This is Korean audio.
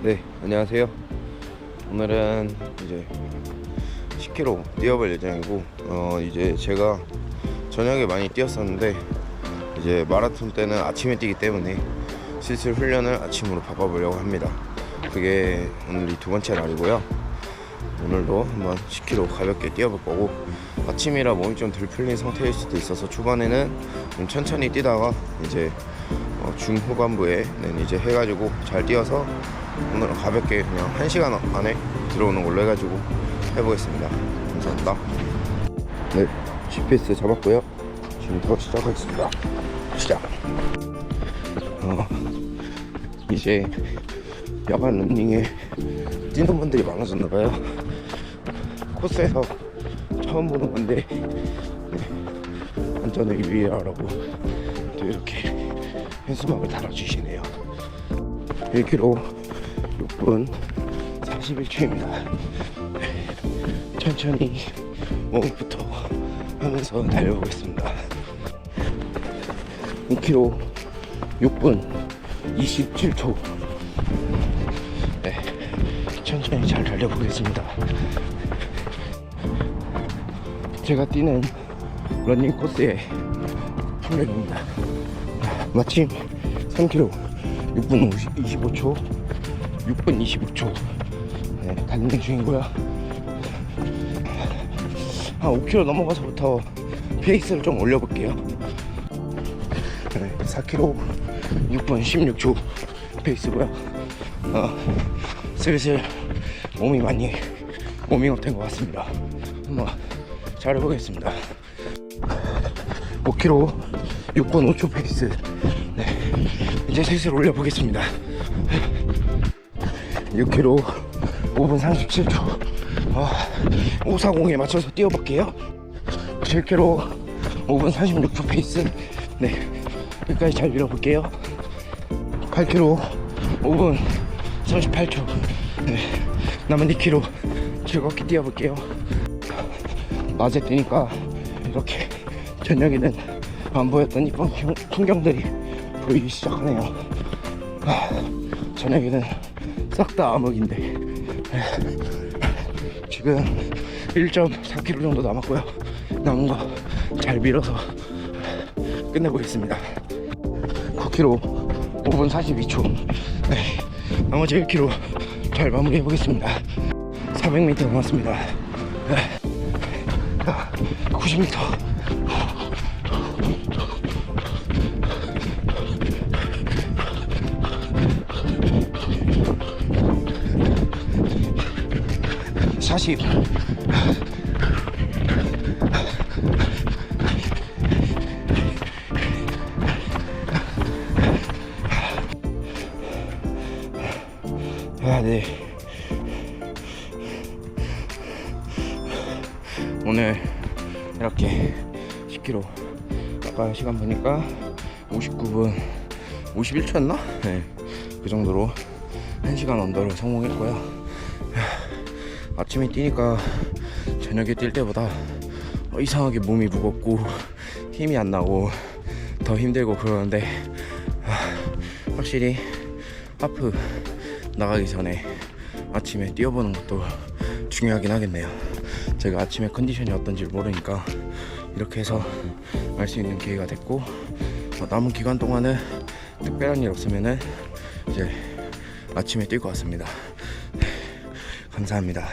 네, 안녕하세요. 오늘은 이제 10km 뛰어볼 예정이고, 어, 이제 제가 저녁에 많이 뛰었었는데, 이제 마라톤 때는 아침에 뛰기 때문에 슬슬 훈련을 아침으로 바꿔보려고 합니다. 그게 오늘이 두 번째 날이고요. 오늘도 한번 10km 가볍게 뛰어볼 거고, 아침이라 몸이 좀 덜 풀린 상태일 수도 있어서 초반에는 좀 천천히 뛰다가 이제 어, 중후반부에는 이제 해가지고 잘 뛰어서 오늘은 가볍게 그냥 1시간 안에 들어오는 걸로 해가지고 해보겠습니다. 감사합니다. 네, GPS 잡았고요. 지금부터 시작하겠습니다. 시작. 어, 이제 야간 런닝에 뛰는 분들이 많아졌나봐요. 코스에서 처음 보는 건데 네, 안전을 유의하라고 또 이렇게 현수막을 달아주시네요. 1km 6분 41초입니다. 천천히 웜부터 하면서 달려보겠습니다. 2km 6분 27초. 네, 천천히 잘 달려보겠습니다. 제가 뛰는 러닝 코스의 플랜입니다. 마침 3km 6분 50, 25초 6분 25초. 네, 달리는 중이고요 한 5km 넘어가서부터 페이스를 좀 올려볼게요. 네, 4km 6분 16초 페이스고요. 어, 슬슬 몸이 많이 워밍업 된것 같습니다. 한번 잘 해보겠습니다. 5km 6분 5초 페이스. 네, 이제 슬슬 올려보겠습니다 6km 5분 37초. 아, 540에 맞춰서 뛰어볼게요. 7km 5분 46초 페이스. 네 여기까지 잘 밀어볼게요. 8km 5분 38초. 네, 남은 2km 즐겁게 뛰어볼게요. 낮에 뛰니까 이렇게 저녁에는 안 보였던 이쁜 풍- 풍경들이 보이기 시작하네요. 아, 저녁에는 싹 다 암흑인데. 지금 1.4km 정도 남았고요. 남은 거 잘 밀어서 끝내보겠습니다. 9km 5분 42초. 네, 나머지 1km 잘 마무리해 보겠습니다. 400m 남았습니다. 네. 90m 40 아, 네. 오늘 이렇게 10km 아까 시간 보니까 59분 51초였나? 네. 그 정도로 1시간 언더를 성공했고요. 아침에 뛰니까 저녁에 뛸 때보다 어, 이상하게 몸이 무겁고 힘이 안 나고 더 힘들고 그러는데 아, 확실히 하프 나가기 전에 아침에 뛰어보는 것도 중요하긴 하겠네요. 제가 아침에 컨디션이 어떤지 모르니까 이렇게 해서 알 수 있는 기회가 됐고 어, 남은 기간 동안은 특별한 일 없으면은 이제 아침에 뛸 것 같습니다. 감사합니다.